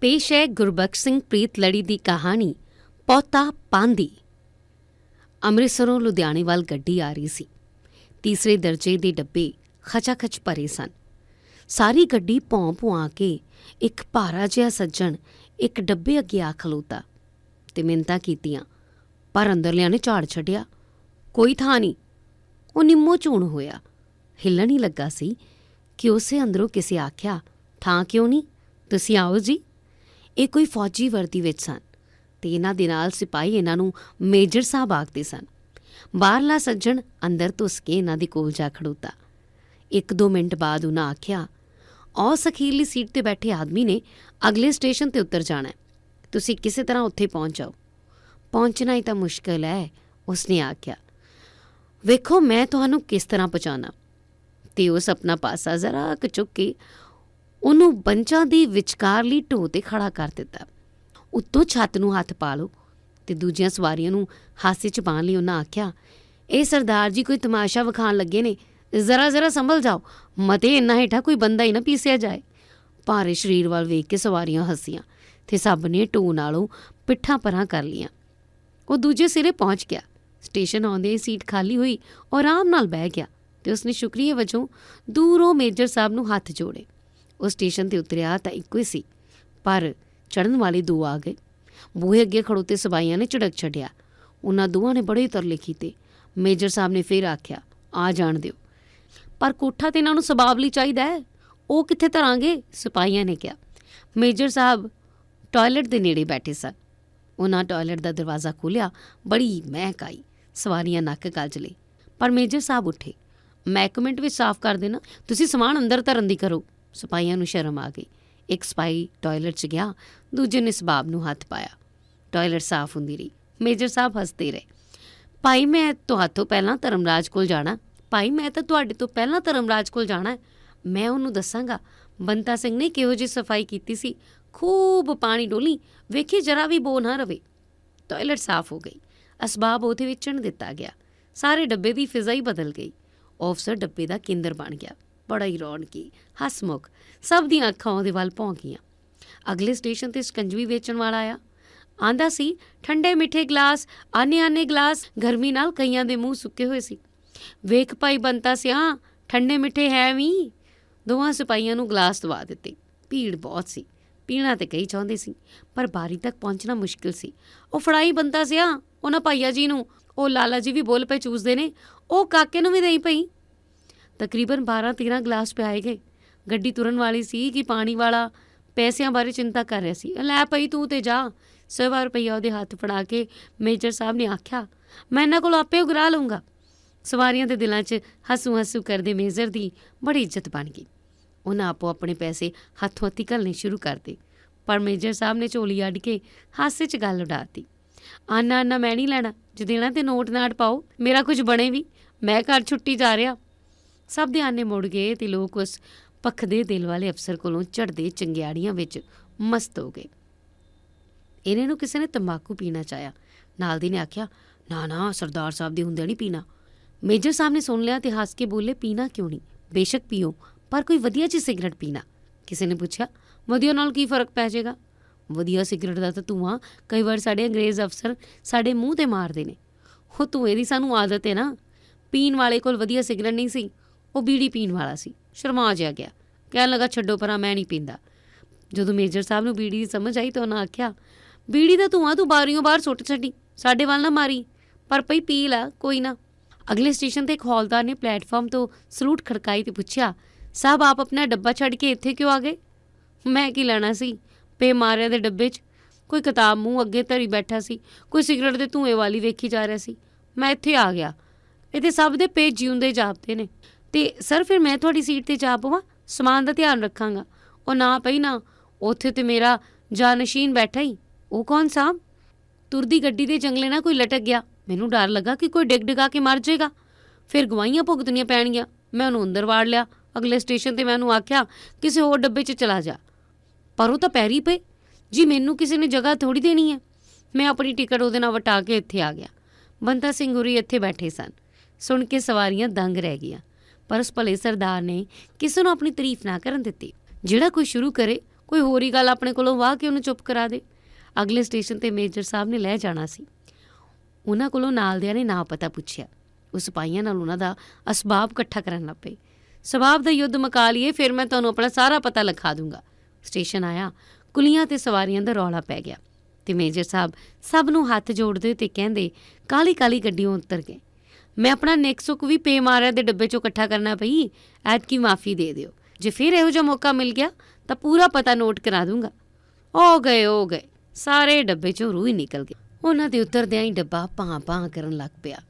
ਪੇਸ਼ ਹੈ ਗੁਰਬਖਸ਼ ਸਿੰਘ ਪ੍ਰੀਤ ਲੜੀ ਦੀ ਕਹਾਣੀ, ਪੌਤਾ ਪਾਂਦੀ। ਅੰਮ੍ਰਿਤਸਰੋਂ ਲੁਧਿਆਣੇ ਵੱਲ ਗੱਡੀ ਆ ਰਹੀ ਸੀ। ਤੀਸਰੇ ਦਰਜੇ ਦੇ ਡੱਬੇ ਖਚਾਖਚ ਭਰੇ ਸਨ। ਸਾਰੀ ਗੱਡੀ ਭੌਂ ਭੁਆ ਕੇ ਇੱਕ ਭਾਰਾ ਜਿਹਾ ਸੱਜਣ ਇੱਕ ਡੱਬੇ ਅੱਗੇ ਆ ਖਲੋਤਾ ਤੇ ਮਿੰਤਾ ਕੀਤੀਆਂ, ਪਰ ਅੰਦਰਲਿਆਂ ਨੇ ਝਾੜ ਛੱਡਿਆ। ਕੋਈ ਥਾਂ ਨਹੀਂ। ਉਹ ਨਿੰਮੋ ਝੂਣ ਹੋਇਆ। ਹਿੱਲਣ ਹੀ ਲੱਗਾ ਸੀ ਕਿ ਉਸੇ ਅੰਦਰੋਂ ਕਿਸੇ ਆਖਿਆ, ਥਾਂ ਕਿਉਂ ਨਹੀਂ? ਤੁਸੀਂ ਆਓ ਜੀ। ਇਹ ਕੋਈ ਫੌਜੀ ਵਰਦੀ ਵਿੱਚ ਸਨ ਤੇ ਇਹਨਾਂ ਦੇ ਨਾਲ ਸਿਪਾਹੀ ਇਹਨਾਂ ਨੂੰ ਮੇਜਰ ਸਾਹਿਬ ਆਖਦੇ ਸਨ। ਬਾਹਰਲਾ ਸੱਜਣ ਅੰਦਰ ਧੁੱਸ ਕੇ ਇਹਨਾਂ ਦੇ ਕੋਲ ਜਾ ਖੜੋਤਾ। ਇੱਕ ਦੋ ਮਿੰਟ ਬਾਅਦ ਉਹਨਾਂ ਆਖਿਆ ਔਸ ਅਖੀਰਲੀ ਸੀਟ ਤੇ ਬੈਠੇ ਆਦਮੀ ਨੇ ਅਗਲੇ ਸਟੇਸ਼ਨ ਤੇ ਉਤਰ ਜਾਣਾ ਤੁਸੀਂ ਕਿਸੇ ਤਰ੍ਹਾਂ ਉੱਥੇ ਪਹੁੰਚ ਜਾਓ। ਪਹੁੰਚਣਾ ਹੀ ਤਾਂ ਮੁਸ਼ਕਲ ਹੈ, ਉਸਨੇ ਆਖਿਆ। ਵੇਖੋ, ਮੈਂ ਤੁਹਾਨੂੰ ਕਿਸ ਤਰ੍ਹਾਂ ਪਹੁੰਚਾਣਾ ਤੇ ਉਸ ਆਪਣਾ ਪਾਸਾ ਜ਼ਰਾ ਕੁ ਚੁੱਕ ਕੇ ਉਹਨੂੰ ਬੰਚਾਂ ਦੀ ਵਿਚਕਾਰਲੀ ਢੋ ਤੇ ਖੜਾ ਕਰ ਦਿੱਤਾ। ਉੱਤੋਂ ਛੱਤ ਨੂੰ ਹੱਥ ਪਾ ਲਓ ਤੇ ਦੂਜੀਆਂ ਸਵਾਰੀਆਂ ਨੂੰ ਹਾਸੇ 'ਚ ਪਾਉਣ ਲਈ ਉਹਨਾਂ ਆਖਿਆ, ਇਹ ਸਰਦਾਰ ਜੀ ਕੋਈ ਤਮਾਸ਼ਾ ਵਿਖਾਣ ਲੱਗੇ ਨੇ। ਜ਼ਰਾ ਜ਼ਰਾ ਸੰਭਲ ਜਾਓ। ਮਤੇ ਇੰਨਾ ਹੇਠਾਂ ਕੋਈ ਬੰਦਾ ਹੀ ਨਾ ਪੀਸਿਆ ਜਾਏ। ਭਾਰੇ ਸਰੀਰ ਵੱਲ ਵੇਖ ਕੇ ਸਵਾਰੀਆਂ ਹੱਸੀਆਂ ਤੇ ਸਭ ਨੇ ਢੋ ਨਾਲੋਂ ਪਿੱਠਾਂ ਪਰਾਂ ਕਰ ਲੀਆਂ ਉਹ ਦੂਜੇ ਸਿਰੇ ਪਹੁੰਚ ਗਿਆ। ਸਟੇਸ਼ਨ ਆਉਂਦੇ ਹੀ ਸੀਟ ਖਾਲੀ ਹੋਈ ਔਰ ਆਰਾਮ ਨਾਲ ਬਹਿ ਗਿਆ ਤੇ ਉਸਨੇ ਸ਼ੁਕਰੀਆ ਵਜੋਂ ਦੂਰੋਂ ਮੇਜਰ ਸਾਹਿਬ ਨੂੰ ਹੱਥ ਜੋੜੇ। ਉਹ ਸਟੇਸ਼ਨ ਤੇ ਉਤਰਿਆ ਤਾਂ ਇੱਕੋ ਹੀ ਸੀ। ਪਰ ਚੜਨ ਵਾਲੇ ਦੋ ਆ ਗਏ। ਬੂਹੇ ਅੱਗੇ ਖੜੋਤੇ ਸਵਾਈਆਂ ਨੇ ਝੜਕ ਛੱਡਿਆ। ਉਹਨਾਂ ਦੋਵਾਂ ਨੇ ਬੜੇ ਤਰਲੇ ਕੀਤੇ। ਮੇਜਰ ਸਾਹਿਬ ਨੇ ਫੇਰ ਆਖਿਆ, ਆ ਜਾਣ ਦਿਓ। ਪਰ ਕੋਠਾ ਤੇ ਇਹਨਾਂ ਨੂੰ ਸਬਾਬ ਲਈ ਚਾਹੀਦਾ ਹੈ। ਉਹ ਕਿੱਥੇ ਧਰਾਂਗੇ? ਸਿਪਾਹੀਆਂ ਨੇ ਕਿਹਾ। ਮੇਜਰ ਸਾਹਿਬ ਟਾਇਲਟ ਦੇ ਨੇੜੇ ਬੈਠੇ ਸਨ। ਉਹਨਾਂ ਟਾਇਲਟ ਦਾ ਦਰਵਾਜ਼ਾ ਖੋਲ੍ਹਿਆ। ਬੜੀ ਮਹਿਕ ਆਈ। ਸਵਾਰੀਆਂ ਨੱਕ ਗਲ ਲਈ ਪਰ ਮੇਜਰ ਸਾਹਿਬ ਉੱਠੇ। ਮੈਂ ਇੱਕ ਮਿੰਟ ਵਿੱਚ ਸਾਫ਼ ਕਰ ਦੇਣਾ। ਤੁਸੀਂ ਸਮਾਨ ਅੰਦਰ ਧਰਨ ਦੀ ਕਰੋ। ਸਿਪਾਹੀਆਂ ਨੂੰ ਸ਼ਰਮ ਆ ਗਈ। ਇੱਕ ਸਿਪਾਹੀ ਟਾਇਲਟ 'ਚ ਗਿਆ, ਦੂਜੇ ਨੇ ਸਬਾਬ ਨੂੰ ਹੱਥ ਪਾਇਆ। ਟਾਇਲਟ ਸਾਫ਼ ਹੁੰਦੀ ਰਹੀ। ਮੇਜਰ ਸਾਹਿਬ ਹੱਸਦੇ ਰਹੇ। ਭਾਈ, ਮੈਂ ਤੁਹਾਤੋਂ ਪਹਿਲਾਂ ਧਰਮਰਾਜ ਕੋਲ ਜਾਣਾ। ਭਾਈ, ਮੈਂ ਤਾਂ ਤੁਹਾਡੇ ਤੋਂ ਪਹਿਲਾਂ ਧਰਮਰਾਜ ਕੋਲ ਜਾਣਾ। ਮੈਂ ਉਹਨੂੰ ਦੱਸਾਂਗਾ, ਬੰਤਾ ਸਿੰਘ ਨੇ ਕਿਹੋ ਜਿਹੀ ਸਫ਼ਾਈ ਕੀਤੀ ਸੀ। ਖੂਬ ਪਾਣੀ ਡੋਲੀ। ਵੇਖੀ, ਜਰਾ ਵੀ ਬੋ ਨਾ ਰਵੇ। ਟਾਇਲਟ ਸਾਫ਼ ਹੋ ਗਈ। ਅਸਬਾਬ ਉਹਦੇ ਵਿੱਚ ਚਣ ਦਿੱਤਾ ਗਿਆ। ਸਾਰੇ ਡੱਬੇ ਦੀ ਫਿਜ਼ਾ ਹੀ ਬਦਲ ਗਈ। ਅਫਸਰ ਡੱਬੇ ਦਾ ਕੇਂਦਰ ਬਣ ਗਿਆ। ਬੜਾ ਹੀ ਰੌਣਕੀ, ਹਸਮੁਖ, ਸਭ ਦੀਆਂ ਅੱਖਾਂ ਉਹਦੇ ਵੱਲ ਭੌਂਕੀਆਂ ਅਗਲੇ ਸਟੇਸ਼ਨ ਤੇ ਸਕੰਜਵੀ ਵੇਚਣ ਵਾਲਾ ਆਇਆ। ਆਂਦਾ ਸੀ, ਠੰਡੇ ਮਿੱਠੇ ਗਲਾਸ ਆਨੇ ਆਨੇ ਗਲਾਸ, ਗਰਮੀ ਨਾਲ ਕਈਆਂ ਦੇ ਮੂੰਹ ਸੁੱਕੇ ਹੋਏ ਸੀ। ਵੇਖ ਭਾਈ ਬੰਤਾ ਸਿਆ, ਠੰਡੇ ਮਿੱਠੇ ਹੈ ਵੀ? ਦੋਵਾਂ ਸਿਪਾਹੀਆਂ ਨੂੰ ਗਲਾਸ ਦਵਾ ਦਿੱਤੇ। ਭੀੜ ਬਹੁਤ ਸੀ। ਪੀਣਾ ਤੇ ਕਈ ਚਾਹੁੰਦੇ ਸੀ, ਪਰ ਬਾਰੀ ਤੱਕ ਪਹੁੰਚਣਾ ਮੁਸ਼ਕਿਲ ਸੀ। ਉਹ ਫੜਾਈ ਬੰਤਾ ਸਿਆ, ਉਹਨਾਂ ਭਾਈਆ ਜੀ ਨੂੰ, ਉਹ ਲਾਲਾ ਜੀ ਵੀ ਬੋਲ ਪਏ ਚੂਸਦੇ ਨੇ, ਉਹ ਕਾਕੇ ਨੂੰ ਵੀ ਦੇਈ ਪਈ। ਤਕਰੀਬਨ 12-13 ਗਲਾਸ ਪਿਆਏ ਗਏ। ਗੱਡੀ ਤੁਰਨ ਵਾਲੀ ਸੀ ਕਿ ਪਾਣੀ ਵਾਲਾ ਪੈਸਿਆਂ ਬਾਰੇ ਚਿੰਤਾ ਕਰ ਰਿਹਾ ਸੀ। ਲੈ ਪਈ, ਤੂੰ ਤੇ ਜਾ। ਸਵਾ ਰੁਪਈਆ ਉਹਦੇ ਹੱਥ ਫੜਾ ਕੇ ਮੇਜਰ ਸਾਹਿਬ ਨੇ ਆਖਿਆ, ਮੈਂ ਇਹਨਾਂ ਕੋਲ ਆਪੇ ਉਗਰਾ ਲਊਂਗਾ। ਸਵਾਰੀਆਂ ਦੇ ਦਿਲਾਂ 'ਚ ਹੱਸੂ ਹੱਸੂ ਕਰਦੇ ਮੇਜਰ ਦੀ ਬੜੀ ਇੱਜ਼ਤ ਬਣ ਗਈ। ਉਹਨਾਂ ਆਪੋ ਆਪਣੇ ਪੈਸੇ ਹੱਥੋਂ ਹੱਥੀ ਘੱਲਣੇ ਸ਼ੁਰੂ ਕਰਤੇ ਪਰ ਮੇਜਰ ਸਾਹਿਬ ਨੇ ਝੋਲੀ ਅੱਡ ਕੇ ਹਾਸੇ 'ਚ ਗੱਲ ਉਡਾਤੀ ਆਨਾ ਆਨਾ ਮੈਂ ਨਹੀਂ ਲੈਣਾ, ਜੇ ਦੇਣਾ ਤੇ ਨੋਟ ਨਾਟ ਪਾਓ, ਮੇਰਾ ਕੁਝ ਬਣੇ ਵੀ। ਮੈਂ ਘਰ ਛੁੱਟੀ ਜਾ ਰਿਹਾ। ਸਭ ਦੇ ਆਨੇ ਮੁੜ ਗਏ ਤੇ ਲੋਕ ਉਸ ਪਖਦੇ ਦਿਲ ਵਾਲੇ ਅਫਸਰ ਕੋਲੋਂ ਝੜਦੇ ਚੰਗਿਆੜੀਆਂ ਵਿੱਚ ਮਸਤ ਹੋ ਗਏ। ਇਹਨੇ ਨੂੰ ਕਿਸੇ ਨੇ ਤੰਬਾਕੂ ਪੀਣਾ ਚਾਹਿਆ। ਨਾਲ ਦੀ ਨੇ ਆਖਿਆ, ਨਾ ਨਾ, ਸਰਦਾਰ ਸਾਹਿਬ ਦੇ ਹੁੰਦੇ ਨਹੀਂ ਪੀਣਾ। ਮੇਜਰ ਸਾਹਿਬ ਨੇ ਸੁਣ ਲਿਆ ਤੇ ਹੱਸ ਕੇ ਬੋਲੇ, ਪੀਣਾ ਕਿਉਂ ਨਹੀਂ? ਬੇਸ਼ੱਕ ਪੀਓ, ਪਰ ਕੋਈ ਵਧੀਆ ਜੀ ਸਿਗਰਟ ਪੀਣਾ। ਕਿਸੇ ਨੇ ਪੁੱਛਿਆ, ਵਧੀਆ ਨਾਲ ਕੀ ਫ਼ਰਕ ਪੈ ਜਾਏਗਾ? ਵਧੀਆ ਸਿਗਰਟ ਦਾ ਤਾਂ ਧੂਆਂ, ਕਈ ਵਾਰ ਸਾਡੇ ਅੰਗਰੇਜ਼ ਅਫਸਰ ਸਾਡੇ ਮੂੰਹ ਤੇ ਮਾਰਦੇ ਨੇ। ਉਹ ਧੂਏ ਦੀ ਸਾਨੂੰ ਆਦਤ ਹੈ ਨਾ। ਪੀਣ ਵਾਲੇ ਕੋਲ ਵਧੀਆ ਸਿਗਰਟ ਨਹੀਂ ਸੀ। ਉਹ ਬੀੜੀ ਪੀਣ ਵਾਲਾ ਸੀ। ਸ਼ਰਮਾ ਜਿਹਾ ਗਿਆ। ਕਹਿਣ ਲੱਗਾ, ਛੱਡੋ ਪਰਾਂ ਮੈਂ ਨਹੀਂ ਪੀਂਦਾ। ਜਦੋਂ ਮੇਜਰ ਸਾਹਿਬ ਨੂੰ ਬੀੜੀ ਦੀ ਸਮਝ ਆਈ ਤਾਂ ਉਹਨਾਂ ਆਖਿਆ, ਬੀੜੀ ਦਾ ਧੂਆਂ ਤੂੰ ਬਾਰੀਓਂ ਬਾਹਰ ਸੁੱਟ ਛੱਡੀ। ਸਾਡੇ ਵੱਲ ਨਾ ਮਾਰੀ। ਪਰ ਪਈ ਪੀ ਲੈ, ਕੋਈ ਨਾ। ਅਗਲੇ ਸਟੇਸ਼ਨ ਤੇ ਇੱਕ ਹੌਲਦਾਰ ਨੇ ਪਲੇਟਫਾਰਮ ਤੋਂ ਸਲੂਟ ਖੜਕਾਈ ਤੇ ਪੁੱਛਿਆ, ਸਾਹਿਬ, ਆਪ ਆਪਣਾ ਡੱਬਾ ਛੱਡ ਕੇ ਇੱਥੇ ਕਿਉਂ ਆ ਗਏ? ਮੈਂ ਕੀ ਲੈਣਾ ਸੀ? ਪੇ ਮਾਰਿਆ ਦੇ ਡੱਬੇ 'ਚ। ਕੋਈ ਕਿਤਾਬ ਮੂੰਹ ਅੱਗੇ ਧਰੀ ਬੈਠਾ ਸੀ। ਕੋਈ ਸਿਗਰਟ ਦੇ ਧੂਏ ਵਾਲੀ ਵੇਖੀ ਜਾ ਰਿਹਾ ਸੀ। ਮੈਂ ਇੱਥੇ ਆ ਗਿਆ। ਇਹਦੇ ਸਭ ਦੇ ਪੇਜ ਜਿਉਂਦੇ ਜਾਪਦੇ ਨੇ। ਤੇ ਸਰ, ਫਿਰ ਮੈਂ ਤੁਹਾਡੀ ਸੀਟ ਤੇ ਜਾ ਪਵਾਂ? ਸਮਾਨ ਦਾ ਧਿਆਨ ਰੱਖਾਂਗਾ। ਉਹ ਨਾ ਪਈ ਨਾ, ਉੱਥੇ ਤੇ ਮੇਰਾ ਜਾਨਸ਼ੀਨ ਬੈਠਾ ਹੀ ਉਹ ਕੌਣ ਸਾਹਬ? ਤੁਰਦੀ ਗੱਡੀ ਦੇ ਜੰਗਲੇ ਨਾਲ ਕੋਈ ਲਟਕ ਗਿਆ। ਮੈਨੂੰ ਡਰ ਲੱਗਾ ਕਿ ਕੋਈ ਡਿੱਗ ਡਿਗਾ ਕੇ ਮਰ ਜਾਏਗਾ। ਫਿਰ ਗਵਾਈਆਂ ਭੁਗਤਣੀਆਂ ਪੈਣਗੀਆਂ। ਮੈਂ ਉਹਨੂੰ ਅੰਦਰ ਵਾੜ ਲਿਆ। ਅਗਲੇ ਸਟੇਸ਼ਨ ਤੇ ਮੈਂ ਉਹਨੂੰ ਆਖਿਆ, ਕਿਸੇ ਹੋਰ ਡੱਬੇ 'ਚ ਚਲਾ ਜਾ। ਪਰ ਉਹ ਤਾਂ ਪੈਰੀ ਪਏ। ਜੀ, ਮੈਨੂੰ ਕਿਸੇ ਨੇ ਜਗ੍ਹਾ ਥੋੜੀ ਦੇਣੀ ਹੈ। ਮੈਂ ਆਪਣੀ ਟਿਕਟ ਉਹਦੇ ਨਾਲ ਵਟਾ ਕੇ ਇੱਥੇ ਆ ਗਿਆ। ਬੰਤਾ ਸਿੰਘ ਹੁਰੀ ਇੱਥੇ ਬੈਠੇ ਸਨ। ਸੁਣ ਕੇ ਸਵਾਰੀਆਂ ਦੰਗ ਰਹਿ ਗਈਆਂ। ਪਰ ਉਸ ਭਲੇ ਸਰਦਾਰ ਨੇ ਕਿਸੇ ਨੂੰ ਆਪਣੀ ਤਾਰੀਫ ਨਾ ਕਰਨ ਦਿੱਤੀ। ਜਿਹੜਾ ਕੋਈ ਸ਼ੁਰੂ ਕਰੇ, ਕੋਈ ਹੋਰ ਹੀ ਗੱਲ ਆਪਣੇ ਕੋਲੋਂ ਵਾਹ ਕੇ ਉਹਨੂੰ ਚੁੱਪ ਕਰਾ ਦੇ। ਅਗਲੇ ਸਟੇਸ਼ਨ ਤੇ ਮੇਜਰ ਸਾਹਿਬ ਨੇ ਲੈ ਜਾਣਾ ਸੀ। ਉਹਨਾਂ ਕੋਲੋਂ ਨਾਲਦਿਆਂ ਨੇ ਨਾ ਪਤਾ ਪੁੱਛਿਆ। ਉਹ ਸਿਪਾਹੀਆਂ ਨਾਲ ਉਹਨਾਂ ਦਾ ਅਸਬਾਬ ਇਕੱਠਾ ਕਰਨ ਲੱਗ ਪਏ। ਸਬਾਬ ਦਾ ਯੁੱਧ ਮਕਾ ਲਈਏ, ਫਿਰ ਮੈਂ ਤੁਹਾਨੂੰ ਆਪਣਾ ਸਾਰਾ ਪਤਾ ਲਿਖਾ ਦੂੰਗਾ। ਸਟੇਸ਼ਨ ਆਇਆ। ਕੁਲੀਆਂ ਤੇ ਸਵਾਰੀਆਂ ਦਾ ਰੌਲਾ ਪੈ ਗਿਆ। ਤੇ ਮੇਜਰ ਸਾਹਿਬ ਸਭ ਨੂੰ ਹੱਥ ਜੋੜਦੇ ਤੇ ਕਹਿੰਦੇ ਕਾਲੀ ਕਾਲੀ ਗੱਡੀਆਂ ਉਤਰ ਗਏ। ਮੈਂ ਆਪਣਾ ਨੈਕਸੁਕ ਵੀ ਪੇ ਮਾਰਿਆ ਦੇ ਡੱਬੇ ਚੋਂ ਇਕੱਠਾ ਕਰਨਾ ਪਈ ਐਤ ਕੀ ਮਾਫੀ ਦੇ ਦਿਓ। ਜੇ ਫਿਰ ਇਹੋ ਜਿਹਾ ਮੌਕਾ ਮਿਲ ਗਿਆ, ਤਾਂ ਪੂਰਾ ਪਤਾ ਨੋਟ ਕਰਾ ਦੂੰਗਾ। ਹੋ ਗਏ ਹੋ ਗਏ। ਸਾਰੇ ਡੱਬੇ ਚੋਂ ਰੂਹ ਹੀ ਨਿਕਲ ਗਈ ਉਹਨਾਂ ਦੇ ਉਤਰਦਿਆਂ ਹੀ ਡੱਬਾ ਭਾਂ ਭਾਂ ਕਰਨ ਲੱਗ ਪਿਆ।